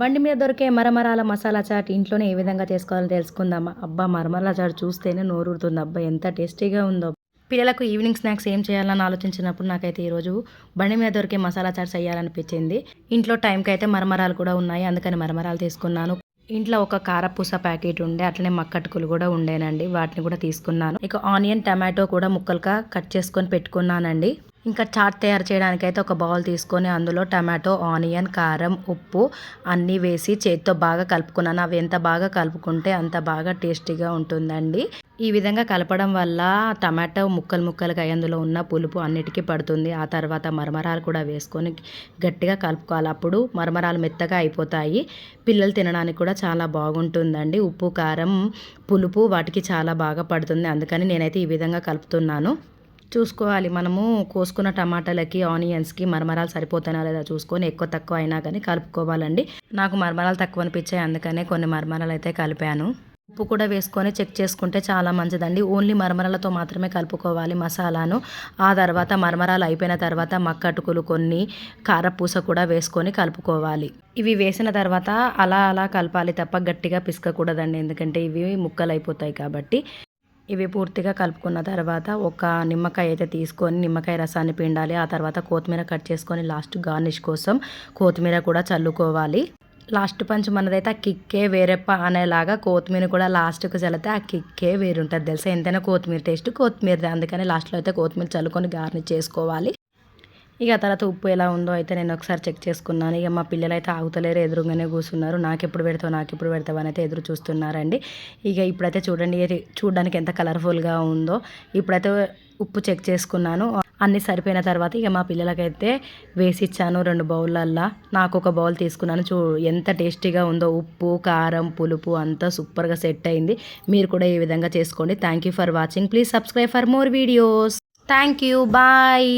బండి మీద దొరికే మరమరాల మసాలా చాట్ ఇంట్లోనే ఏ విధంగా చేసుకోవాలో తెలుసుకుందామా? అబ్బా మరమరాల చాట్ చూస్తేనే నోరుతుంది అబ్బా ఎంత టేస్టీగా ఉందో. పిల్లలకు ఈవినింగ్ స్నాక్స్ ఏం చేయాలని ఆలోచించినప్పుడు నాకైతే ఈరోజు బండి మీద దొరికే మసాలా చాట్ చేయాలనిపించింది ఇంట్లో టైంకి అయితే మరమరాలు కూడా ఉన్నాయి. అందుకని మరమరాలు తీసుకున్నాను. ఇంట్లో ఒక కారపూస ప్యాకెట్ ఉండే అట్లనే మక్కటుకులు కూడా ఉండేనండి. వాటిని కూడా తీసుకున్నాను. ఇక ఆనియన్ టమాటో కూడా ముక్కలుగా కట్ చేసుకొని పెట్టుకున్నానండి. ఇంకా చాట్ తయారు చేయడానికైతే ఒక బౌల్ తీసుకొని అందులో టమాటో ఆనియన్ కారం ఉప్పు అన్నీ వేసి చేతితో బాగా కలుపుకున్నాను. అవి ఎంత బాగా కలుపుకుంటే అంత బాగా టేస్టీగా ఉంటుందండి. ఈ విధంగా కలపడం వల్ల టమాటో ముక్కలు ముక్కలుగా అందులో ఉన్న పులుపు అన్నిటికీ పడుతుంది. ఆ తర్వాత మరమరాలు కూడా వేసుకొని గట్టిగా కలుపుకోవాలి. అప్పుడు మరమరాలు మెత్తగా అయిపోతాయి. పిల్లలు తినడానికి కూడా చాలా బాగుంటుందండి. ఉప్పు కారం పులుపు వాటికి చాలా బాగా పడుతుంది. అందుకని నేనైతే ఈ విధంగా కలుపుతున్నాను. చూసుకోవాలి. మనము కోసుకున్న టమాటాలకి ఆనియన్స్కి మరమరాలు సరిపోతాయా లేదా చూసుకొని ఎక్కువ తక్కువ అయినా కానీ కలుపుకోవాలండి. నాకు మరమరాలు తక్కువ అనిపించాయి. అందుకనే కొన్ని మరమరాలు అయితే కలిపాను. ఉప్పు కూడా వేసుకొని చెక్ చేసుకుంటే చాలా మంచిదండి. ఓన్లీ మరమరాలతో మాత్రమే కలుపుకోవాలి మసాలాను. ఆ తర్వాత మరమరాలు అయిపోయిన తర్వాత మక్కటుకులు కొన్ని కారపూస కూడా వేసుకొని కలుపుకోవాలి. ఇవి వేసిన తర్వాత అలా అలా కలపాలి తప్ప గట్టిగా పిసకకూడదండి. ఎందుకంటే ఇవి ముక్కలు అయిపోతాయి కాబట్టి. ఇవి పూర్తిగా కలుపుకున్న తర్వాత ఒక నిమ్మకాయ అయితే తీసుకొని నిమ్మకాయ రసాన్ని పిండాలి. ఆ తర్వాత కొత్తిమీర కట్ చేసుకొని లాస్ట్ గార్నిష్ కోసం కొత్తిమీర కూడా చల్లుకోవాలి. లాస్ట్ పంచ్ మనదైతే ఆ కిక్కే వేరెప్ప అనేలాగా కొత్తిమీర కూడా లాస్ట్కి చల్లితే ఆ కిక్కే వేరుంటుంది తెలుసా? ఎంతైనా కొత్తిమీర టేస్ట్ కొత్తిమీర అందుకని లాస్ట్లో అయితే కొత్తిమీర చల్లుకొని గార్నిష్ చేసుకోవాలి. ఇక తర్వాత ఉప్పు ఎలా ఉందో అయితే నేను ఒకసారి చెక్ చేసుకున్నాను. ఇక మా పిల్లలు అయితే ఆగుతలేరు ఎదురుగానే కూర్చున్నారు. నాకు ఎప్పుడు పెడతావు నాకు ఎప్పుడు పెడతావు అని అయితే ఎదురు చూస్తున్నారండి. ఇక ఇప్పుడైతే చూడండి చూడడానికి ఎంత కలర్ఫుల్గా ఉందో. ఇప్పుడైతే ఉప్పు చెక్ చేసుకున్నాను. అన్నీ సరిపోయిన తర్వాత ఇక మా పిల్లలకైతే వేసి ఇచ్చాను రెండు బౌల్లల్లా నాకు ఒక బౌల్ తీసుకున్నాను. చూ ఎంత టేస్టీగా ఉందో ఉప్పు కారం పులుపు అంతా సూపర్గా సెట్ అయింది. మీరు కూడా ఈ విధంగా చేసుకోండి. Thank you for watching please subscribe for more videos thank you bye